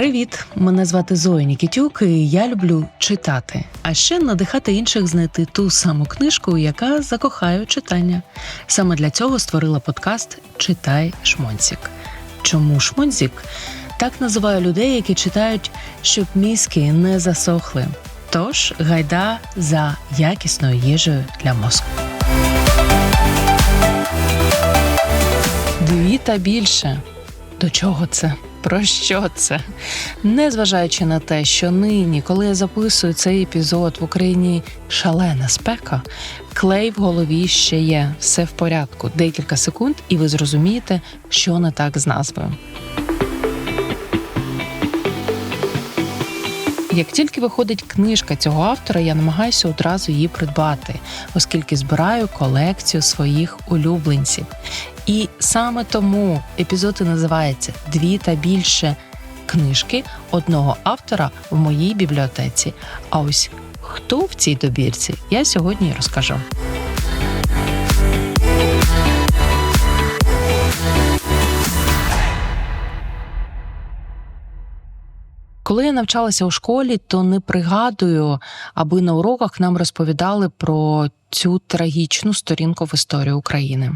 Привіт! Мене звати Зоя Нікітюк, і я люблю читати, а ще надихати інших знайти ту саму книжку, яка закохає читання. Саме для цього створила подкаст Читай Шмонзік. Чому Шмонзік? Так називаю людей, які читають, щоб мізки не засохли. Тож гайда за якісною їжею для мозку. Дві та більше. До чого це? Про що це? Незважаючи на те, що нині, коли я записую цей епізод в Україні шалена спека, клей в голові ще є, все в порядку. Декілька секунд, і ви зрозумієте, що не так з назвою. Як тільки виходить книжка цього автора, я намагаюся одразу її придбати, оскільки збираю колекцію своїх улюбленців. І саме тому епізод і називається Дві та більше книжки одного автора в моїй бібліотеці. А ось хто в цій добірці, я сьогодні розкажу. Коли я навчалася у школі, то не пригадую, аби на уроках нам розповідали про цю трагічну сторінку в історії України.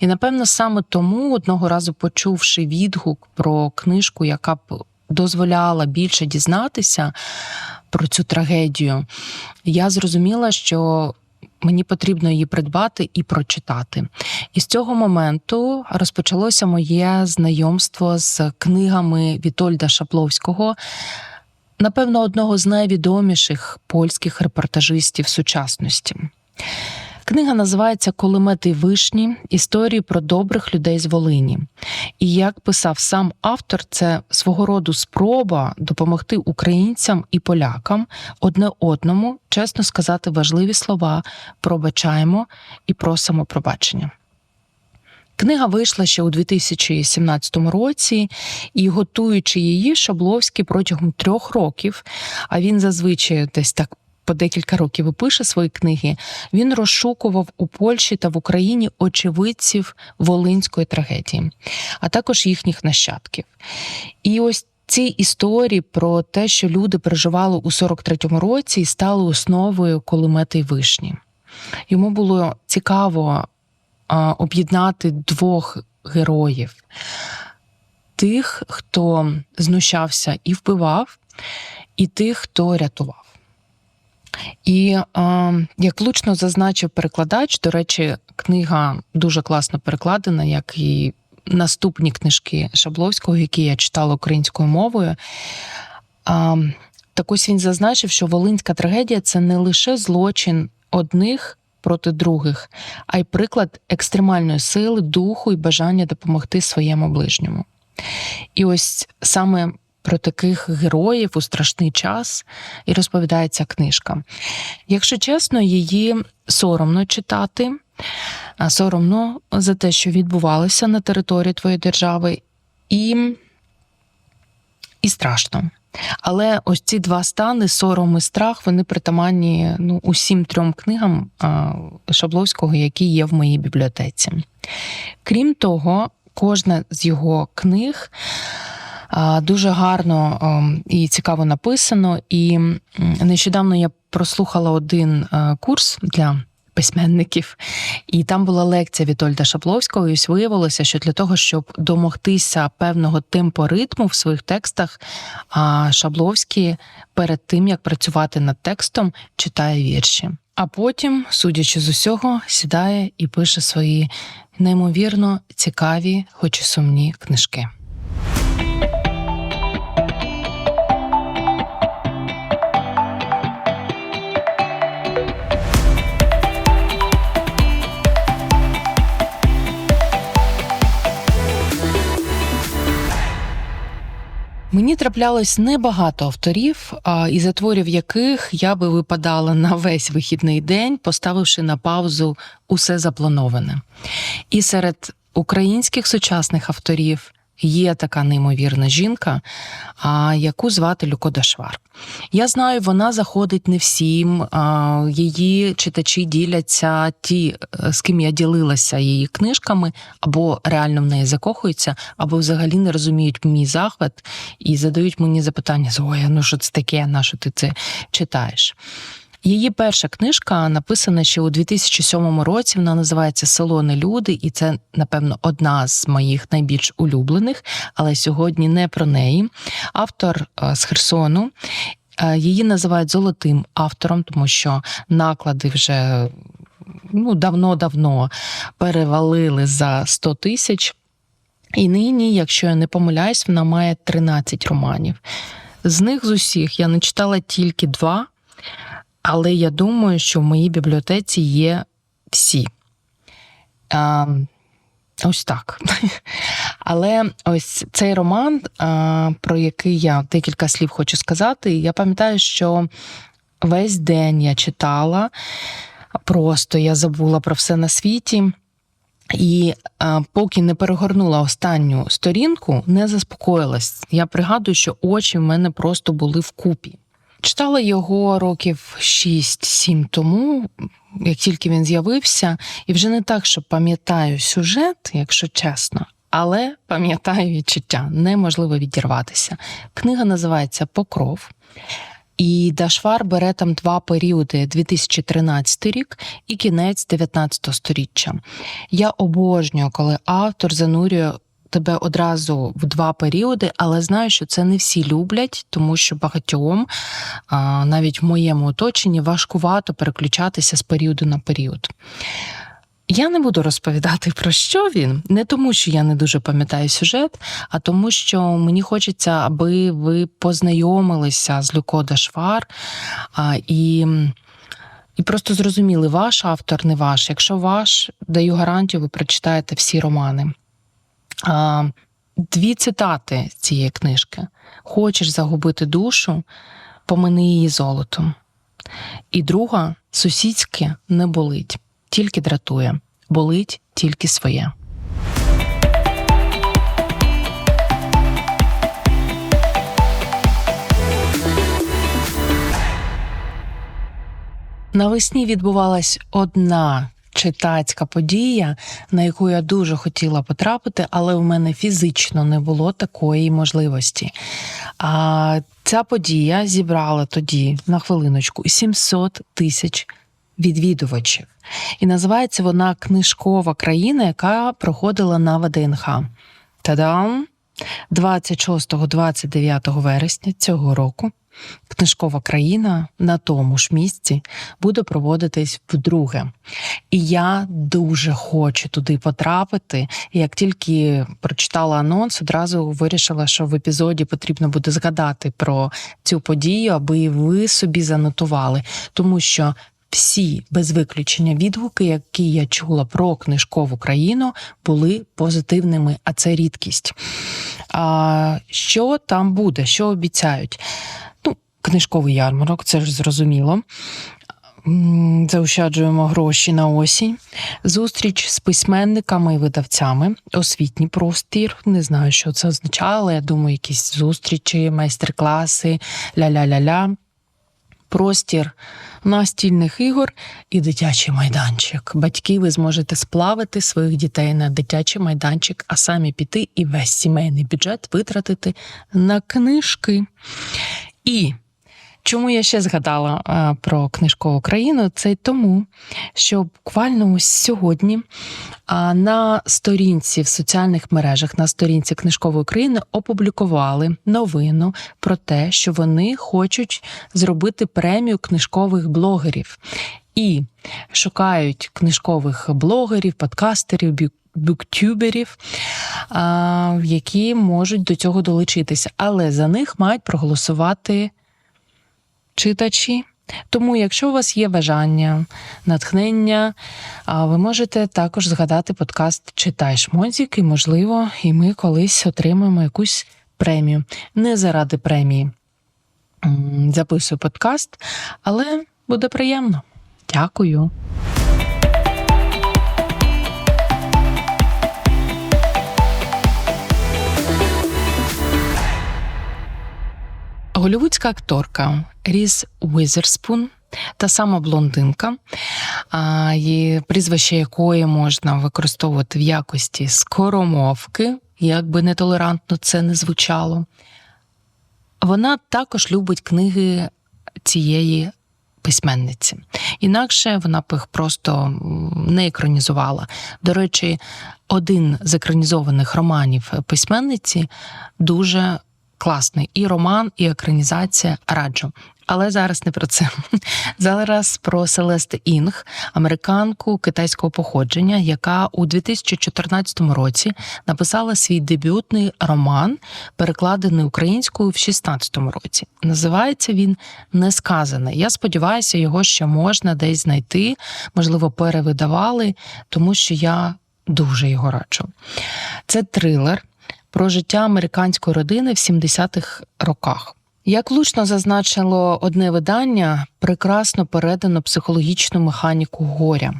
І напевно саме тому одного разу почувши відгук про книжку, яка б дозволяла більше дізнатися про цю трагедію, я зрозуміла, що Мені потрібно її придбати і прочитати. І з цього моменту розпочалося моє знайомство з книгами Вітольда Шапловського, напевно, одного з найвідоміших польських репортажистів сучасності. Книга називається Кулемети вишні. Історії про добрих людей з Волині. І як писав сам автор, це свого роду спроба допомогти українцям і полякам одне одному чесно сказати важливі слова пробачаємо і просимо пробачення. Книга вийшла ще у 2017 році, і готуючи її, Шабловський протягом трьох років, а він зазвичай десь так по декілька років і пише свої книги, він розшукував у Польщі та в Україні очевидців волинської трагедії, а також їхніх нащадків. І ось ці історії про те, що люди переживали у 43-му році і стали основою кулемети й вишні. Йому було цікаво об'єднати двох героїв: тих, хто знущався і вбивав, і тих, хто рятував. І е, як влучно зазначив перекладач, до речі, книга дуже класно перекладена, як і наступні книжки Шабловського, які я читала українською мовою. Е, так ось він зазначив, що Волинська трагедія це не лише злочин одних проти других, а й приклад екстремальної сили, духу і бажання допомогти своєму ближньому. І ось саме про таких героїв у страшний час і розповідається книжка. Якщо чесно, її соромно читати, соромно за те, що відбувалося на території твоєї держави, і, і страшно. Але ось ці два стани, сором і страх, вони притаманні ну, усім трьом книгам Шабловського, які є в моїй бібліотеці. Крім того, кожна з його книг дуже гарно ем, і цікаво написано. І нещодавно я прослухала один е, курс для. Письменників, і там була лекція Вітольда Шапловського, і ось виявилося, що для того, щоб домогтися певного темпоритму в своїх текстах, Шабловський перед тим як працювати над текстом, читає вірші. А потім, судячи з усього, сідає і пише свої неймовірно цікаві, хоч і сумні книжки. Мені траплялось небагато авторів, із затворів яких я би випадала на весь вихідний день, поставивши на паузу усе заплановане. І серед українських сучасних авторів є така неймовірна жінка, яку звати Люкода Швар. Я знаю, вона заходить не всім. Її читачі діляться ті, е, з ким я ділилася її книжками, або реально в неї закохуються, або взагалі не розуміють мій захват і задають мені запитання: Зоя, ну що це таке, на що ти це читаєш? Її перша книжка написана ще у 2007 році. Вона називається Село не люди, і це, напевно, одна з моїх найбільш улюблених, але сьогодні не про неї. Автор е, з Херсону. Е, Її називають золотим автором, тому що наклади вже ну, давно-давно перевалили за 100 тисяч. І нині, якщо я не помиляюсь, вона має 13 романів. З них з усіх я не читала тільки два, але я думаю, що в моїй бібліотеці є всі. А, ось так. Але ось цей роман, а, про який я декілька слів хочу сказати, я пам'ятаю, що весь день я читала, просто я забула про все на світі. І а, поки не перегорнула останню сторінку, не заспокоїлась. Я пригадую, що очі в мене просто були вкупі. Читала його років 6-7 тому, як тільки він з'явився, і вже не так, що пам'ятаю сюжет, якщо чесно, але пам'ятаю відчуття, неможливо відірватися. Книга називається Покров. І Дашвар бере там два періоди: 2013 рік і кінець 19 сторіччя. Я обожнюю, коли автор занурює тебе одразу в два періоди, але знаю, що це не всі люблять, тому що багатьом, навіть в моєму оточенні, важкувато переключатися з періоду на період. Я не буду розповідати про що він, не тому, що я не дуже пам'ятаю сюжет, а тому, що мені хочеться, аби ви познайомилися з Люкода Швар і. І просто зрозуміли, ваш автор, не ваш. Якщо ваш, даю гарантію, ви прочитаєте всі романи. А, Дві цитати цієї книжки: Хочеш загубити душу, помини її золотом. І друга сусідське не болить, тільки дратує, болить тільки своє. Навесні відбувалась одна читацька подія, на яку я дуже хотіла потрапити, але у мене фізично не було такої можливості. А ця подія зібрала тоді на хвилиночку 700 тисяч відвідувачів. І називається вона Книжкова країна, яка проходила на ВДНХ. Та-дам! 26-29 вересня цього року книжкова країна на тому ж місці буде проводитись вдруге. І я дуже хочу туди потрапити. Як тільки прочитала анонс, одразу вирішила, що в епізоді потрібно буде згадати про цю подію, аби ви собі занотували, тому що. Всі без виключення відгуки, які я чула про книжкову країну, були позитивними, а це рідкість. А Що там буде? Що обіцяють? Книжковий ярмарок, це ж зрозуміло. Заощаджуємо гроші на осінь, зустріч з письменниками і видавцями, освітній простір. Не знаю, що це означає, але я думаю, якісь зустрічі, майстер-класи, ля-ля-ля-ля. Простір настільних ігор і дитячий майданчик. Батьки, ви зможете сплавити своїх дітей на дитячий майданчик, а самі піти і весь сімейний бюджет витратити на книжки. І Чому я ще згадала про книжкову країну? Це тому, що буквально ось сьогодні на сторінці в соціальних мережах, на сторінці книжкової країни опублікували новину про те, що вони хочуть зробити премію книжкових блогерів і шукають книжкових блогерів, подкастерів, буктюберів, які можуть до цього долучитися, але за них мають проголосувати читачі. Тому, якщо у вас є бажання, натхнення, ви можете також згадати подкаст Читай шмонзік» і, можливо, і ми колись отримаємо якусь премію. Не заради премії записую подкаст, але буде приємно. Дякую. Голівудська акторка Різ Уізерспун, та сама блондинка, прізвище якої можна використовувати в якості скоромовки, як би нетолерантно це не звучало. Вона також любить книги цієї письменниці. Інакше вона б їх просто не екранізувала. До речі, один з екранізованих романів письменниці дуже класний. І роман, і екранізація раджу. Але зараз не про це. Зараз про Селесте Інг, американку китайського походження, яка у 2014 році написала свій дебютний роман, перекладений українською в 2016 році. Називається він Несказане. Я сподіваюся, його ще можна десь знайти, можливо, перевидавали, тому що я дуже його раджу. Це трилер про життя американської родини в 70-х роках. Як лучно зазначило одне видання, прекрасно передано психологічну механіку горя.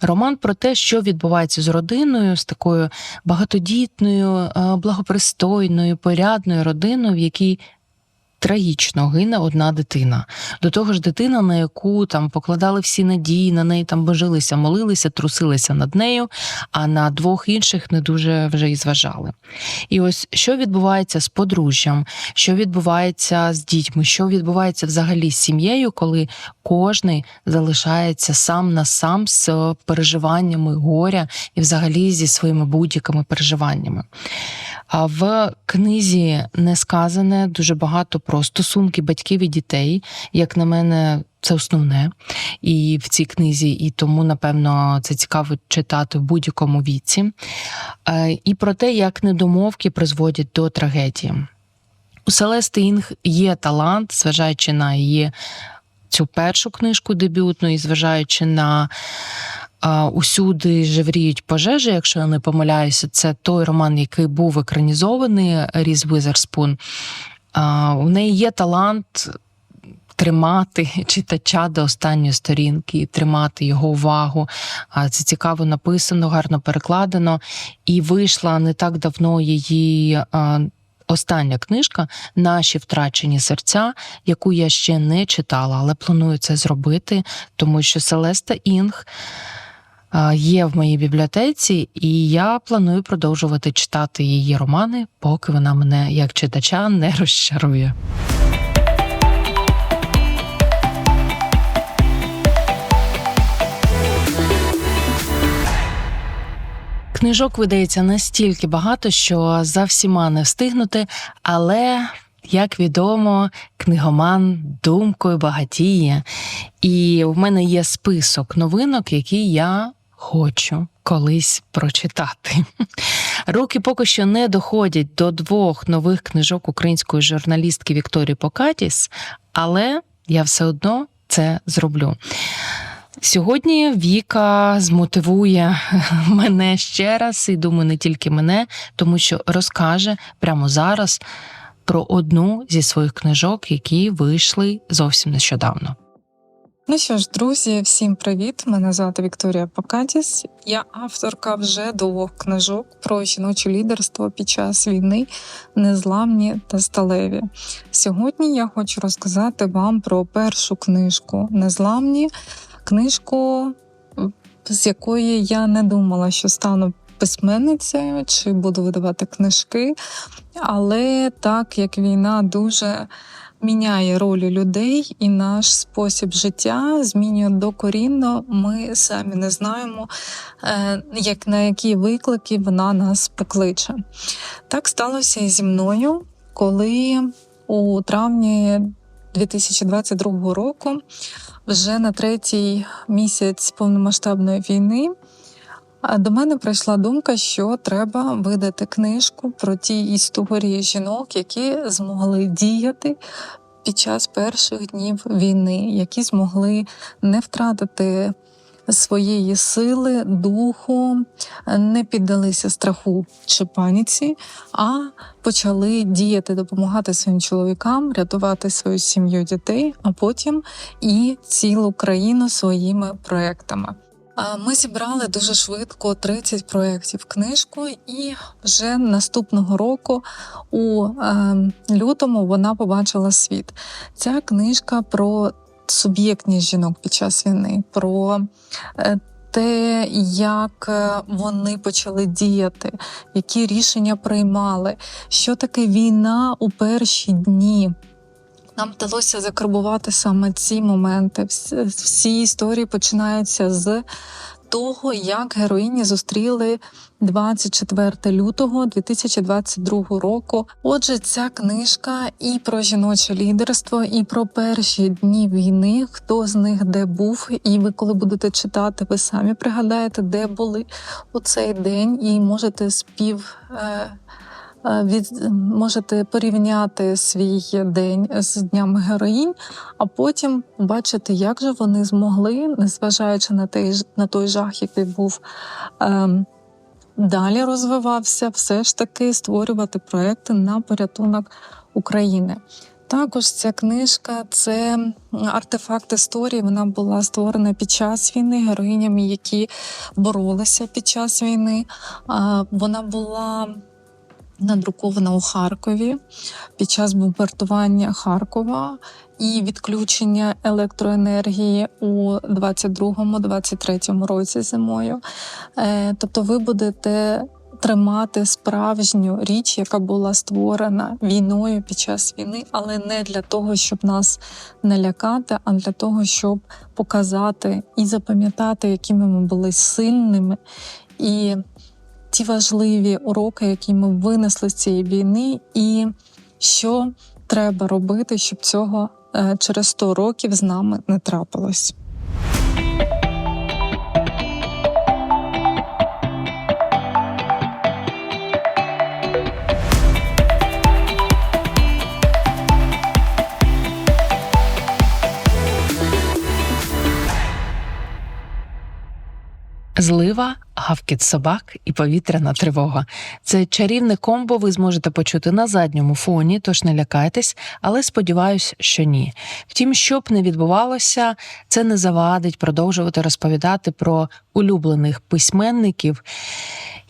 Роман про те, що відбувається з родиною, з такою багатодітною, е, благопристойною, порядною родиною, в якій трагічно гине одна дитина. До того ж, дитина, на яку там покладали всі надії, на неї там божилися, молилися, трусилися над нею, а на двох інших не дуже вже і зважали. І ось що відбувається з подружжям, що відбувається з дітьми, що відбувається взагалі з сім'єю, коли кожний залишається сам на сам з переживаннями горя і взагалі зі своїми будь-якими переживаннями. А в книзі не сказане дуже багато про стосунки батьків і дітей. Як на мене, це основне і в цій книзі, і тому, напевно, це цікаво читати в будь-якому віці. Е, І про те, як недомовки призводять до трагедії. У Селести Інг є талант, зважаючи на її цю першу книжку дебютну, і зважаючи на Усюди жевріють пожежі, якщо я не помиляюся, це той роман, який був екранізований Різ Візерспун. У неї є талант тримати читача до останньої сторінки, тримати його увагу. Це цікаво написано, гарно перекладено. І вийшла не так давно її. Остання книжка Наші втрачені серця, яку я ще не читала, але планую це зробити, тому що Селеста Інг є в моїй бібліотеці, і я планую продовжувати читати її романи, поки вона мене як читача не розчарує. Книжок видається настільки багато, що за всіма не встигнути, але. Як відомо, книгоман думкою багатіє, і в мене є список новинок, які я хочу колись прочитати. Руки поки що не доходять до двох нових книжок української журналістки Вікторії Покатіс, але я все одно це зроблю. Сьогодні Віка змотивує мене ще раз, і думаю, не тільки мене, тому що розкаже прямо зараз про одну зі своїх книжок, які вийшли зовсім нещодавно. Ну що ж, друзі, всім привіт! Мене звати Вікторія Покатіс. Я авторка вже двох книжок про жіноче лідерство під час війни, незламні та сталеві. Сьогодні я хочу розказати вам про першу книжку Незламні, книжку, з якої я не думала, що стану письменницею чи буду видавати книжки. Але так як війна дуже міняє ролі людей і наш спосіб життя змінює докорінно. Ми самі не знаємо, е, як на які виклики вона нас покличе. Так сталося і зі мною, коли у травні 2022 року, вже на третій місяць повномасштабної війни. До мене прийшла думка, що треба видати книжку про ті історії жінок, які змогли діяти під час перших днів війни, які змогли не втратити своєї сили, духу, не піддалися страху чи паніці, а почали діяти, допомагати своїм чоловікам, рятувати свою сім'ю дітей, а потім і цілу країну своїми проектами. Ми зібрали дуже швидко 30 проєктів книжку, і вже наступного року, у е, лютому, вона побачила світ. Ця книжка про суб'єктність жінок під час війни, про е, те, як е, вони почали діяти, які рішення приймали, що таке війна у перші дні. Нам вдалося закарбувати саме ці моменти. Всі, історії починаються з того, як героїні зустріли 24 лютого 2022 року. Отже, ця книжка і про жіноче лідерство, і про перші дні війни, хто з них де був. І ви, коли будете читати, ви самі пригадаєте, де були у цей день, і можете спів. Е, від можете порівняти свій день з днями героїнь, а потім бачити, як же вони змогли, незважаючи на той, на той жах, який був ем, далі розвивався, все ж таки створювати проекти на порятунок України. Також ця книжка це артефакт історії. Вона була створена під час війни героїнями, які боролися під час війни. Вона була надрукована у Харкові під час бомбардування Харкова і відключення електроенергії у 22-23 році зимою. Е, Тобто, ви будете тримати справжню річ, яка була створена війною під час війни, але не для того, щоб нас налякати, а для того, щоб показати і запам'ятати, якими ми були сильними і ті важливі уроки, які ми винесли з цієї війни, і що треба робити, щоб цього е, через 100 років з нами не трапилось. Злива, гавкіт собак і повітряна тривога. Це чарівне комбо ви зможете почути на задньому фоні, тож не лякайтесь, але сподіваюсь, що ні. Втім, що б не відбувалося, це не завадить продовжувати розповідати про улюблених письменників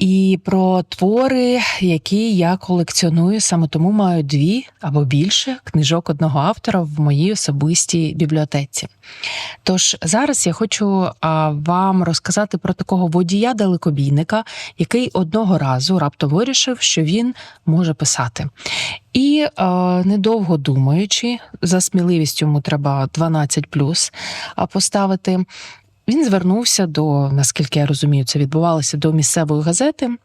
і про твори, які я колекціоную. Саме тому маю дві або більше книжок одного автора в моїй особистій бібліотеці. Тож зараз я хочу вам розказати про такого водія-далекобійника, який одного разу раптом вирішив, що він може писати. І е, недовго думаючи, за сміливістю йому треба 12 поставити. Він звернувся до, наскільки я розумію, це відбувалося до місцевої газети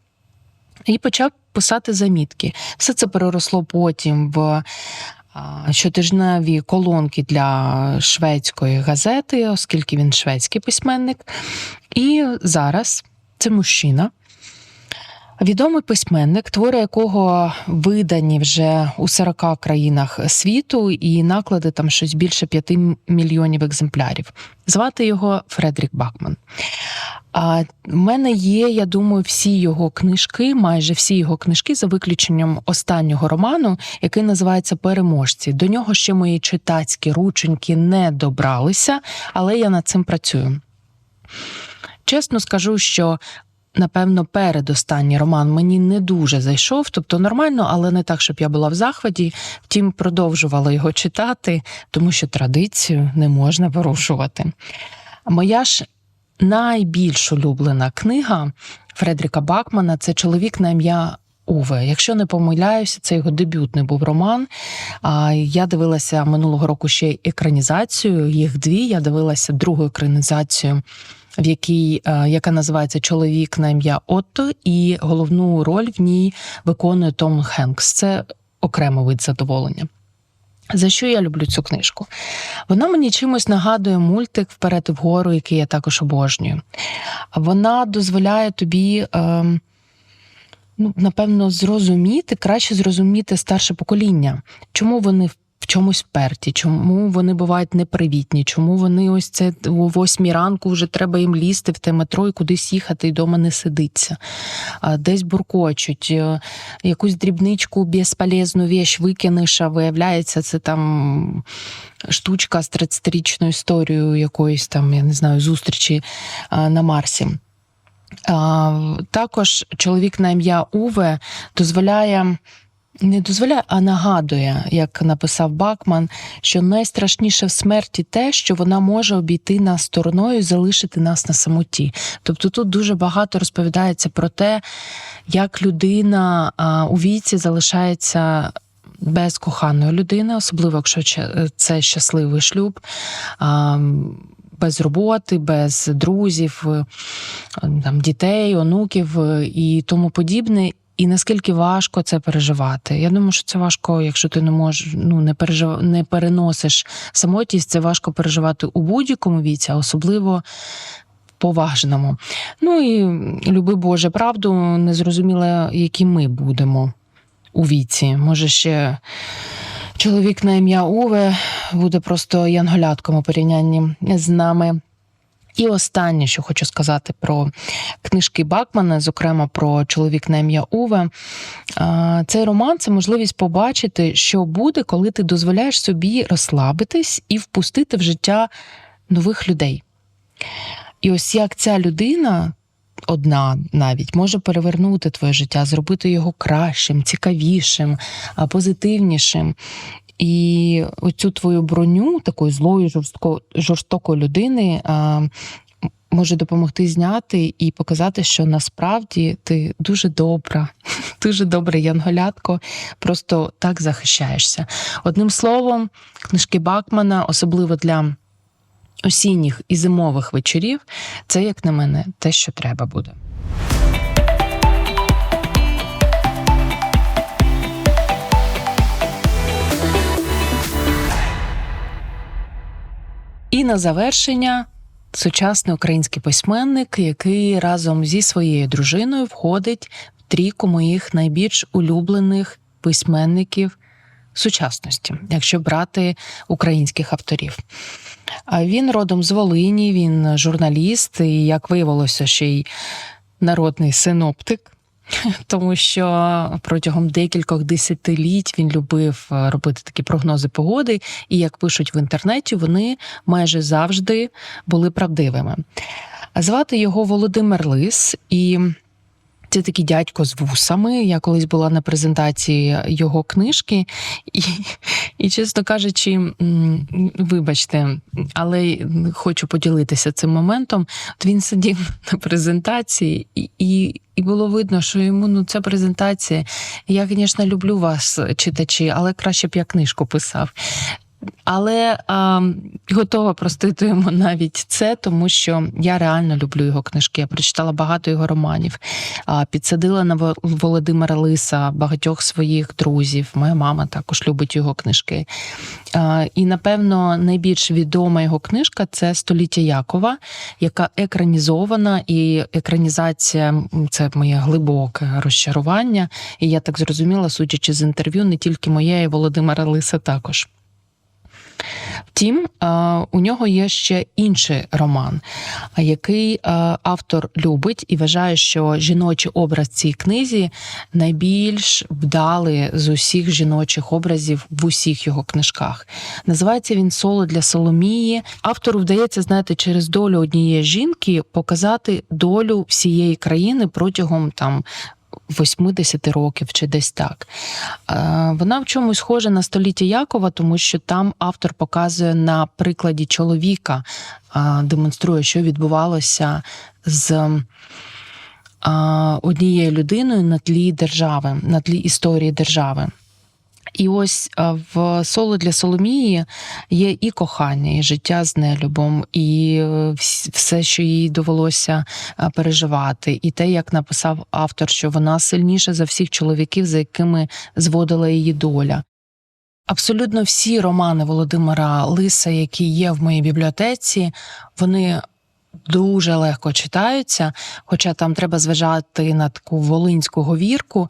і почав писати замітки. Все це переросло потім в щотижневі колонки для шведської газети, оскільки він шведський письменник. І зараз це мужчина. Відомий письменник, твори якого видані вже у 40 країнах світу, і наклади там щось більше 5 мільйонів екземплярів. Звати його Фредрік Бакман. А в мене є, я думаю, всі його книжки, майже всі його книжки, за виключенням останнього роману, який називається Переможці. До нього ще мої читацькі рученьки не добралися, але я над цим працюю. Чесно скажу, що напевно, передостанній роман мені не дуже зайшов, тобто нормально, але не так, щоб я була в захваті. Втім, продовжувала його читати, тому що традицію не можна порушувати. Моя ж найбільш улюблена книга Фредріка Бакмана це чоловік на ім'я. Уве, якщо не помиляюся, це його дебютний був роман. Я дивилася минулого року ще екранізацію. Їх дві. Я дивилася другу екранізацію в якій е, яка називається Чоловік на ім'я Отто, і головну роль в ній виконує Том Хенкс. Це окремий вид задоволення. За що я люблю цю книжку? Вона мені чимось нагадує мультик Вперед і вгору, який я також обожнюю. Вона дозволяє тобі. Е, Ну, напевно, зрозуміти, краще зрозуміти старше покоління, чому вони в чомусь вперті, чому вони бувають непривітні, чому вони ось це о восьмій ранку вже треба їм лізти в те метро і кудись їхати, і дома не сидиться. Десь буркочуть, е, якусь дрібничку безполезну віч викинеш, а виявляється, це там штучка з 30-річною історією якоїсь там, я не знаю, зустрічі на Марсі. Також чоловік на ім'я Уве дозволяє. Не дозволяє, а нагадує, як написав Бакман, що найстрашніше в смерті те, що вона може обійти нас стороною і залишити нас на самоті. Тобто тут дуже багато розповідається про те, як людина у віці залишається без коханої людини, особливо якщо це щасливий шлюб. Без роботи, без друзів, там, дітей, онуків е, і тому подібне. І наскільки важко це переживати. Я думаю, що це важко, якщо ти не можеш, ну не пережив, не переносиш самотність, це важко переживати у будь-якому віці, особливо поважному. Ну і люби Боже правду, не зрозуміло, які ми будемо у віці. Може, ще чоловік на ім'я Уве буде просто янголятком у порівнянні з нами. І останнє, що хочу сказати про книжки Бакмана, зокрема про чоловік на ім'я Уве. Цей роман це можливість побачити, що буде, коли ти дозволяєш собі розслабитись і впустити в життя нових людей. І ось як ця людина. Одна навіть може перевернути твоє життя, зробити його кращим, цікавішим, позитивнішим. І оцю твою броню такої злої, жорстко, жорстокої людини може допомогти зняти і показати, що насправді ти дуже добра, дуже добре янголятко, просто так захищаєшся. Одним словом, книжки Бакмана, особливо для осінніх і зимових вечорів, це, як на мене, те, що треба буде. І на завершення сучасний український письменник, який разом зі своєю дружиною входить в трійку моїх найбільш улюблених письменників сучасності, якщо брати українських авторів. А Він родом з Волині, він журналіст, і як виявилося, ще й народний синоптик. Тому що протягом декількох десятиліть він любив е, робити такі прогнози погоди, і як пишуть в інтернеті, вони майже завжди були правдивими. Звати його Володимир Лис, і це такий дядько з вусами. Я колись була на презентації його книжки, і, і чесно кажучи, вибачте, але хочу поділитися цим моментом. От він сидів на презентації, і, і, було видно, що йому ну ця презентація. Я, звісно, люблю вас, читачі, але краще б я книжку писав. Але а, готова простити йому навіть це, тому що я реально люблю його книжки. Я прочитала багато його романів, а, підсадила на Володимира Лиса багатьох своїх друзів. Моя мама також любить його книжки. А, і, напевно, найбільш відома його книжка це Століття Якова, яка екранізована, і екранізація це моє глибоке розчарування. І я так зрозуміла, судячи з інтерв'ю, не тільки моє, і Володимира Лиса також. Втім, е, у нього є ще інший роман, е, який е, автор любить і вважає, що жіночий образ цій книзі найбільш вдалий з усіх жіночих образів в усіх його книжках. Називається він Соло для Соломії. Автору вдається, знаєте, через долю однієї жінки показати долю всієї країни протягом там. 80 років чи десь так. Е, Вона в чомусь схожа на століття Якова, тому що там автор показує на прикладі чоловіка, е, демонструє, що відбувалося з е, однією людиною на тлі держави, на тлі історії держави. І ось е, в соло для Соломії є і кохання, і життя з нелюбом, і е, все, що їй довелося е, переживати, і те, як написав автор, що вона сильніша за всіх чоловіків, за якими зводила її доля. Абсолютно всі романи Володимира Лиса, які є в моїй бібліотеці, вони Дуже легко читаються, хоча там треба зважати на таку волинську говірку,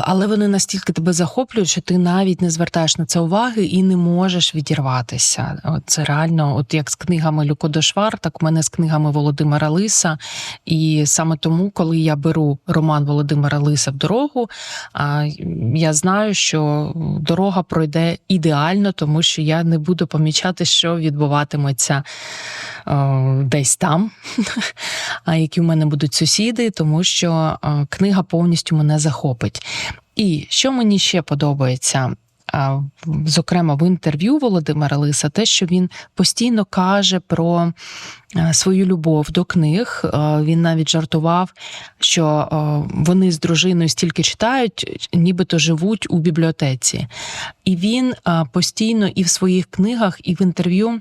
але вони настільки тебе захоплюють, що ти навіть не звертаєш на це уваги і не можеш відірватися. Це реально, от як з книгами Люко Дошвар, так у мене з книгами Володимира Лиса. І саме тому, коли я беру роман Володимира Лиса в дорогу, я знаю, що дорога пройде ідеально, тому що я не буду помічати, що відбуватиметься е, десь там, а які в мене будуть сусіди, тому що книга повністю мене захопить. І що мені ще подобається. Зокрема, в інтерв'ю Володимира Лиса, те, що він постійно каже про свою любов до книг. Він навіть жартував, що вони з дружиною стільки читають, нібито живуть у бібліотеці. І він постійно і в своїх книгах, і в інтерв'ю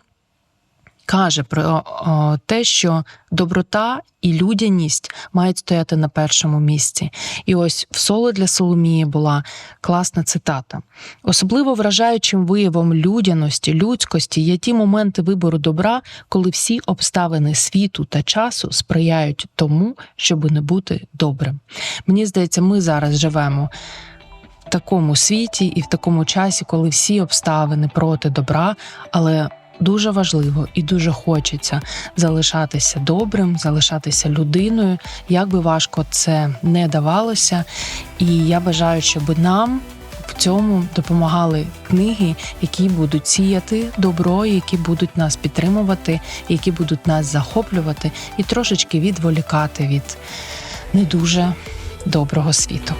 каже про о, те, що доброта і людяність мають стояти на першому місці. І ось в соло для Соломії була класна цитата. Особливо вражаючим виявом людяності, людськості є ті моменти вибору добра, коли всі обставини світу та часу сприяють тому, щоб не бути добрим. Мені здається, ми зараз живемо в такому світі і в такому часі, коли всі обставини проти добра, але дуже важливо і дуже хочеться залишатися добрим, залишатися людиною, як би важко це не давалося. І я бажаю, щоб нам. В цьому допомагали книги, які будуть сіяти добро, які будуть нас підтримувати, які будуть нас захоплювати і трошечки відволікати від не дуже доброго світу.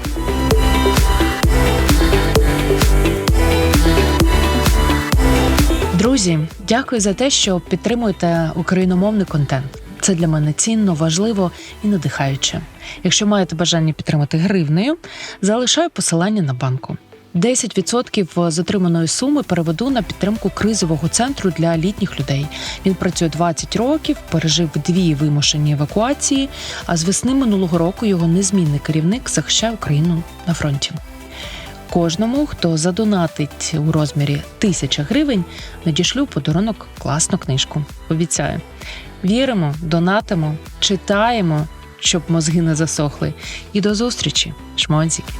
Друзі, дякую за те, що підтримуєте україномовний контент. Це для мене цінно, важливо і надихаюче. Якщо маєте бажання підтримати гривнею, залишаю посилання на банку. 10% з отриманої суми переведу на підтримку кризового центру для літніх людей. Він працює 20 років, пережив дві вимушені евакуації. А з весни минулого року його незмінний керівник захищає Україну на фронті. Кожному, хто задонатить у розмірі тисяча гривень, надішлю подарунок класну книжку. Обіцяю. Віримо, донатимо, читаємо, щоб мозги не засохли. І до зустрічі, шмонзики!